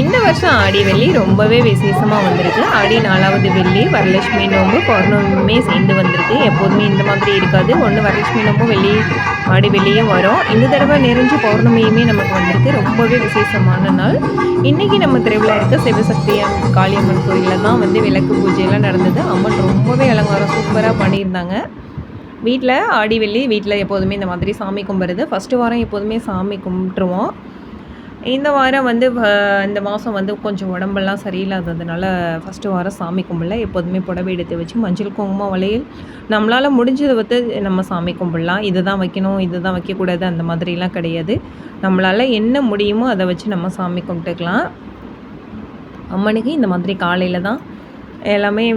இந்த வருஷம் ஆடி வெள்ளி ரொம்பவே விசேஷமாக வந்திருக்கு. ஆடி நாலாவது வெள்ளி வரலட்சுமி நோம்பு பௌர்ணமியுமே சேர்ந்து வந்திருக்கு. எப்போதுமே இந்த மாதிரி இருக்காது. ஒன்று வரலட்சுமி நோம்பு வெள்ளி ஆடி வெள்ளியும் வரும். இந்த தடவை நெருஞ்சி பௌர்ணமியுமே நமக்கு வந்திருக்கு. ரொம்பவே விசேஷமான நாள். இன்றைக்கி நம்ம திருவிழா இருக்க சிவசக்தி அம்மன் காளியம்மன் கோயிலில் தான் வந்து விளக்கு பூஜையெல்லாம் நடந்தது. அம்மன் ரொம்பவே அலங்காரம் சூப்பராக பண்ணியிருந்தாங்க. வீட்டில் ஆடி வெள்ளி வீட்டில் எப்போதுமே இந்த மாதிரி சாமி கும்பிட்றது. ஃபஸ்ட்டு வாரம் எப்போதுமே சாமி கும்பிட்டுருவோம். இந்த வாரம் வந்து வ- இந்த மாதம் வந்து கொஞ்சம் உடம்பெல்லாம் சரியில்லாததுனால ஃபஸ்ட்டு வாரம் சாமி கும்பிடல. எப்போதுமே புடவை எடுத்து வச்சு மஞ்சள் குங்குமம் வளையல். நம்மளால் முடிஞ்சதை வந்து நம்ம சாமி கும்பிடலாம். இதை தான் வைக்கணும் இது தான் வைக்கக்கூடாது அந்த மாதிரிலாம் கிடையாது. நம்மளால் என்ன முடியுமோ அதை வச்சு நம்ம சாமி கும்பிட்டுக்கலாம். அம்மனுக்கு இந்த மாதிரி காலையில் தான் எல்லாமே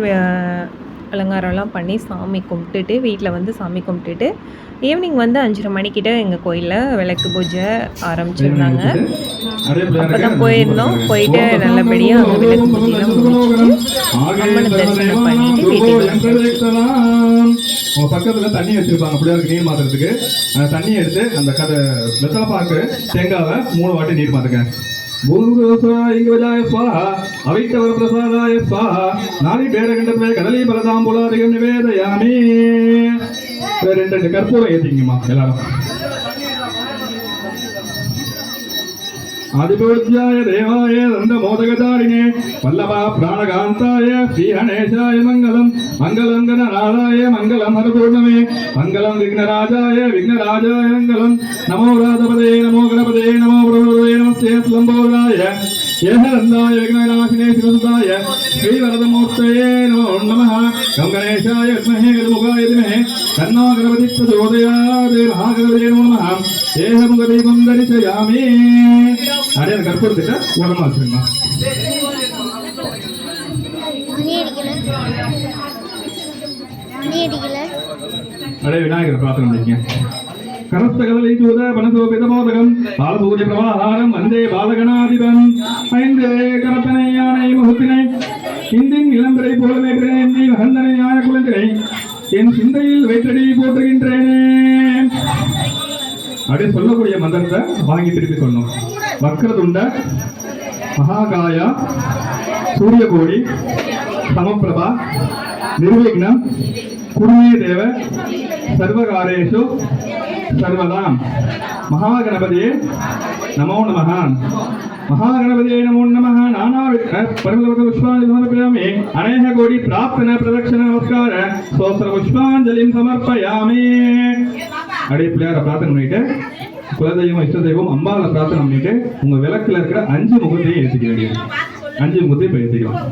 அலங்காரம்லாம் பண்ணி சாமி கும்பிட்டுட்டு வீட்டில் வந்து சாமி கும்பிட்டுட்டு ஈவினிங் வந்து அஞ்சரை மணிக்கிட்ட எங்கள் கோயிலில் விளக்கு பூஜை ஆரம்பிச்சிருந்தாங்க. அப்போ தான் போயிருந்தோம். போயிட்டு நல்லபடியாக அங்கே விளக்கு பூஜையெல்லாம் முடிச்சுட்டு அம்மனை தரிசனம் பண்ணிட்டு வீட்டுக்கு வந்தாச்சு. பக்கத்தில் தண்ணி வச்சுருப்பாங்க. பிள்ளையாருக்கு நீர் மாற்றுறதுக்கு தண்ணி எடுத்து அந்த கதை வெத்தலை பாக்கு தேங்காவை மூணு வாட்டி நீர் மாற்றுங்க மாத்துங்க அவைத்தவர பிரசாதாய ஸ்வாஹா நாளை பேரகண்டமே கடலி பலதாம்புலாதிகம் நிவேதயாமி ரெண்டு ரெண்டு கற்பூரம் ஏத்திங்கம்மா எல்லாரும். ఆదిపూజ్యాయ దేవాయ దండమోదగదారిణే పల్లవ ప్రాణగాంతాయ శ్రీహణేశాయ మంగళం మంగళం గణనాథాయ మంగళం హరపూర్ణమే మంగళం విఘ్నరాజాయ విఘ్నరాజాయ మంగళం. నమో రాధపదే నమో గణపదే నమో ప్రభుదే నమస్తే స్లంబోదాయ ఏహరందాయ విఘ్నరాశినే శివసుదాయ శ్రీవరదమూర్తయే నమో నమ. గణేశాయ విద్మహే గణముఖాయ విద్మహే తన్నో గణపతి ప్రచోదయాదే మహాగణపదే నమో నమ. नमः ஏகமுகதீபம் தரிசயாமி அந்த கற்பூரத்திட்ட உரமா அடிக்கல. அப்படியே விநாயகர் பிரார்த்தனை பண்ணிக்கங்க. கரஸ்தகதலை சூத பனசோபிதமோதகம் பாலபூஜை பிரபாகாரம் வந்தே பாலகணாதிபன் ஐந்து கரத்தனை யானை முகத்தினை இந்தின் இளம்பிரை போலவே பிரேந்தி மகந்தனை ஞாய குலத்தினை என் சிந்தையில் வைத்தடி போற்றுகின்றேனே. அப்படின்னு சொல்லக்கூடிய மந்திரத்தை வாங்கி திருப்பி சொல்லணும். வக்ரதுண்ட மகாகாயா சூரியகோடி சமப்பிரபா நிர்விக்னம் குருவே தேவ சர்வகாரேஷு சர்வதாம். மகாகணபதியே நமோ நமகான் மகாகணபதியே நமோ நமः நானா பரமபத புஷ்பாஞ்சலி பிரார்த்தன பிரதட்சண நமஸ்கார சோஸ்திர புஷ்பாஞ்சலிம் சமர்ப்பயாமி அப்படியே பிள்ளையார பிரார்த்தனை பண்ணிட்டு குலதெய்வம் இஷ்ட தெய்வம் பிரார்த்தனை பண்ணிட்டு உங்க விளக்குல இருக்கிற அஞ்சு முகத்தையும் ஏற்றிக்க வேண்டியது அஞ்சு முகத்தையும் இப்ப ஏற்றிக்கலாம்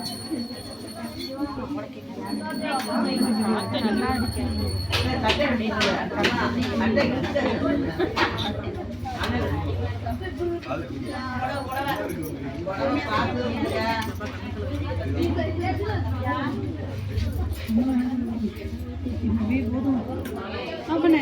அப்பனே